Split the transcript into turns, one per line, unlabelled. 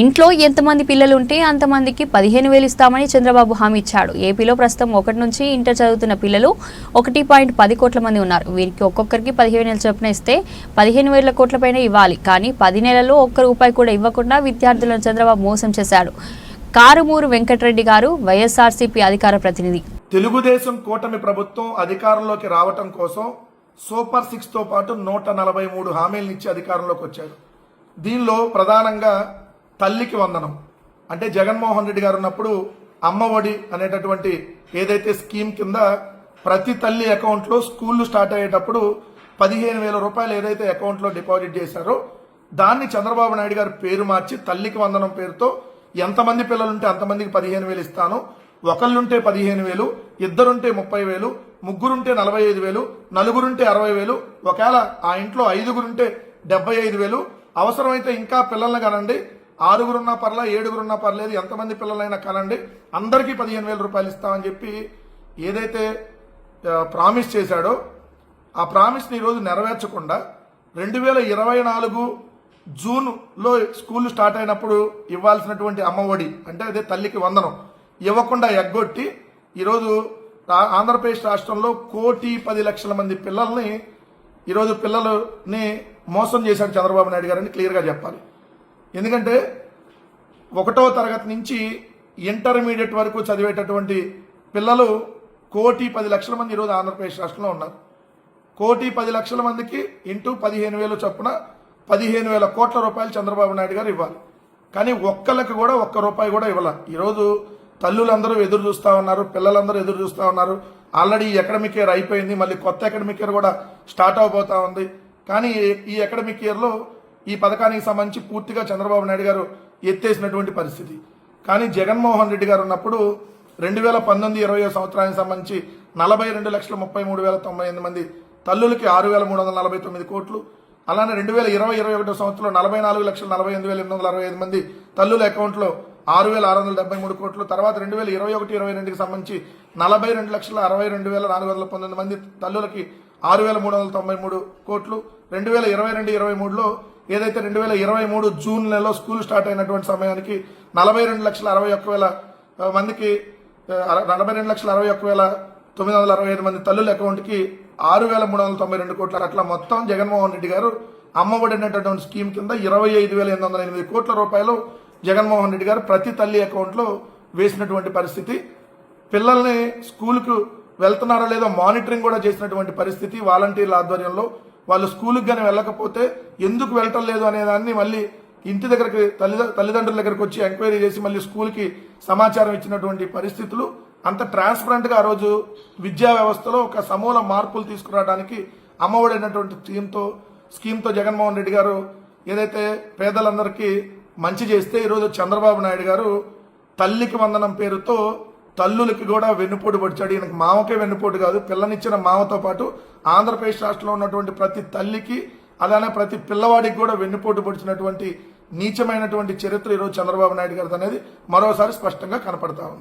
ఇంట్లో ఎంతమంది పిల్లలు ఉంటే అంతమందికి పదిహేను వేలు ఇస్తామని చంద్రబాబు హామీ ఇచ్చాడు. ఏపీలో ప్రస్తుతం ఒకటి నుంచి ఇంటర్ చదువుతున్న పిల్లలు ఒకటి పాయింట్ పది కోట్ల మంది ఉన్నారు. వీరికి ఒక్కొక్కరికి పదిహేను నెలల చొప్పున ఇస్తే పదిహేను వేల కోట్లపైన ఇవ్వాలి. కానీ పది నెలల్లో ఒక్క రూపాయి కూడా ఇవ్వకుండా విద్యార్థులను చంద్రబాబు మోసం చేశాడు. కారుమూరు వెంకటరెడ్డి గారు వైఎస్ఆర్సీపీ అధికార ప్రతినిధి.
తెలుగుదేశం కూటమి ప్రభుత్వం అధికారంలోకి రావటం కోసం సూపర్ సిక్స్తో పాటు నూట నలభై మూడు హామీలను ఇచ్చి అధికారంలోకి వచ్చారు దీనిలో ప్రధానంగా తల్లికి వందనం. అంటే జగన్మోహన్ రెడ్డి గారు ఉన్నప్పుడు అమ్మ ఒడి అనేటటువంటి ఏదైతే స్కీమ్ కింద ప్రతి తల్లి అకౌంట్లో స్కూళ్ళు స్టార్ట్ అయ్యేటప్పుడు పదిహేను వేల రూపాయలు ఏదైతే అకౌంట్లో డిపాజిట్ చేశారో దాన్ని చంద్రబాబు నాయుడు గారు పేరు మార్చి తల్లికి వందనం పేరుతో ఎంతమంది పిల్లలుంటే అంతమందికి పదిహేను వేలు ఇస్తాను ఒకళ్ళుంటే పదిహేను వేలు ఇద్దరుంటే ముప్పై వేలు ముగ్గురుంటే నలభై ఐదు వేలు నలుగురుంటే అరవై వేలు ఒకవేళ ఆ ఇంట్లో ఐదుగురుంటే డెబ్బై ఐదు వేలు అవసరమైతే ఇంకా పిల్లల్ని కనండి ఆరుగురున్నా పర్లా ఏడుగురున్నా పర్లేదు ఎంతమంది పిల్లలైనా కనండి అందరికీ పదిహేను వేల రూపాయలు ఇస్తామని చెప్పి ఏదైతే ప్రామిస్ చేశాడో ఆ ప్రామిస్ని ఈరోజు నెరవేర్చకుండా రెండు వేల ఇరవై నాలుగు జూన్లో స్కూల్ స్టార్ట్ అయినప్పుడు ఇవ్వాల్సినటువంటి అమ్మఒడి అంటే అదే తల్లికి వందనం ఇవ్వకుండా ఎగ్గొట్టి ఈరోజు ఆంధ్రప్రదేశ్ రాష్ట్రంలో కోటి పది లక్షల మంది పిల్లల్ని ఈరోజు పిల్లలని మోసం చేశాడు చంద్రబాబు నాయుడు గారని క్లియర్గా చెప్పాలి. ఎందుకంటే ఒకటో తరగతి నుంచి ఇంటర్మీడియట్ వరకు చదివేటటువంటి పిల్లలు కోటి పది లక్షల మంది ఈరోజు ఆంధ్రప్రదేశ్ రాష్ట్రంలో ఉన్నారు. కోటి పది లక్షల మందికి ఇంటూ పదిహేను వేలు చొప్పున పదిహేను వేల కోట్ల రూపాయలు చంద్రబాబు నాయుడు గారు ఇవ్వాలి. కానీ ఒక్కళ్ళకి కూడా ఒక్క రూపాయి కూడా ఇవ్వాలి. ఈరోజు తల్లులందరూ ఎదురు చూస్తూ ఉన్నారు పిల్లలందరూ ఎదురు చూస్తూ ఉన్నారు. ఆల్రెడీ అకాడమిక్ ఇయర్ అయిపోయింది మళ్ళీ కొత్త అకాడమిక్ ఇయర్ కూడా స్టార్ట్ అవబోతా ఉంది. కానీ ఈ- ఈ అకాడమిక్ ఇయర్లో ఈ పథకానికి సంబంధించి పూర్తిగా చంద్రబాబు నాయుడు గారు ఎత్తేసినటువంటి పరిస్థితి. కానీ జగన్మోహన్ రెడ్డి గారు ఉన్నప్పుడు రెండు వేల పంతొమ్మిది ఇరవై సంవత్సరానికి సంబంధించి నలభై రెండు లక్షల ముప్పై మూడు వేల తొంభై ఎనిమిది మంది తల్లులకి ఆరు వేల మూడు వందల నలభై తొమ్మిది కోట్లు అలానే రెండు వేల ఇరవై ఇరవై ఒకటో సంవత్సరంలో నలభై నాలుగు లక్షల నలభై ఎనిమిది వేల ఎనిమిది వందల అరవై ఐదు మంది తల్లుల అకౌంట్లో ఆరు వేల ఆరు వందల డెబ్బై మూడు కోట్లు తర్వాత రెండు వేల ఇరవై ఒకటి ఇరవై రెండుకి సంబంధించి నలభై రెండు లక్షల అరవై రెండు వేల నాలుగు వందల పంతొమ్మిది మంది తల్లులకి ఆరు వేల మూడు వందల తొంభై మూడు కోట్లు రెండు వేల ఇరవై రెండు ఇరవై మూడులో ఏదైతే రెండు వేల ఇరవై మూడు జూన్ నెలలో స్కూల్ స్టార్ట్ అయినటువంటి సమయానికి నలభై రెండు లక్షల అరవై ఒక్క వేల మందికి నలభై రెండు లక్షల అరవై ఒక్క వేల తొమ్మిది వందల అరవై ఐదు మంది తల్లుల అకౌంట్కి ఆరు వేల మూడు వందల తొంభై రెండు కోట్ల అట్లా మొత్తం జగన్మోహన్ రెడ్డి గారు అమ్మఒడినటువంటి స్కీమ్ కింద ఇరవై ఐదు వేల ఎనిమిది వందల ఎనిమిది కోట్ల రూపాయలు జగన్మోహన్ రెడ్డి గారు ప్రతి తల్లి అకౌంట్లో వేసినటువంటి పరిస్థితి. పిల్లల్ని స్కూల్కు వెళ్తున్నారో లేదో మానిటరింగ్ కూడా చేసినటువంటి పరిస్థితి వాలంటీర్ల ఆధ్వర్యంలో వాళ్ళు స్కూల్కి కానీ వెళ్ళకపోతే ఎందుకు వెళ్ళటం లేదు అనేదాన్ని మళ్ళీ ఇంటి దగ్గరికి తల్లిద తల్లిదండ్రుల దగ్గరికి వచ్చి ఎంక్వైరీ చేసి మళ్ళీ స్కూల్కి సమాచారం ఇచ్చినటువంటి పరిస్థితులు అంత ట్రాన్స్పరెంట్గా ఆ రోజు విద్యా వ్యవస్థలో ఒక సమూల మార్పులు తీసుకురావడానికి అమ్మఒడైనటువంటి స్కీమ్తో స్కీమ్తో జగన్మోహన్ రెడ్డి గారు ఏదైతే పేదలందరికీ మంచి చేస్తే ఈరోజు చంద్రబాబు నాయుడు గారు తల్లికి వందనం పేరుతో తల్లులకి కూడా వెన్నుపోటు పడిచాడు. ఈయనకు మామకే వెన్నుపోటు కాదు పిల్లనిచ్చిన మామతో పాటు ఆంధ్రప్రదేశ్ రాష్ట్రంలో ఉన్నటువంటి ప్రతి తల్లికి అలానే ప్రతి పిల్లవాడికి కూడా వెన్నుపోటు పొడిచినటువంటి నీచమైనటువంటి చరిత్ర ఈరోజు చంద్రబాబు నాయుడు గారిది అనేది మరోసారి స్పష్టంగా కనపడతా ఉంది.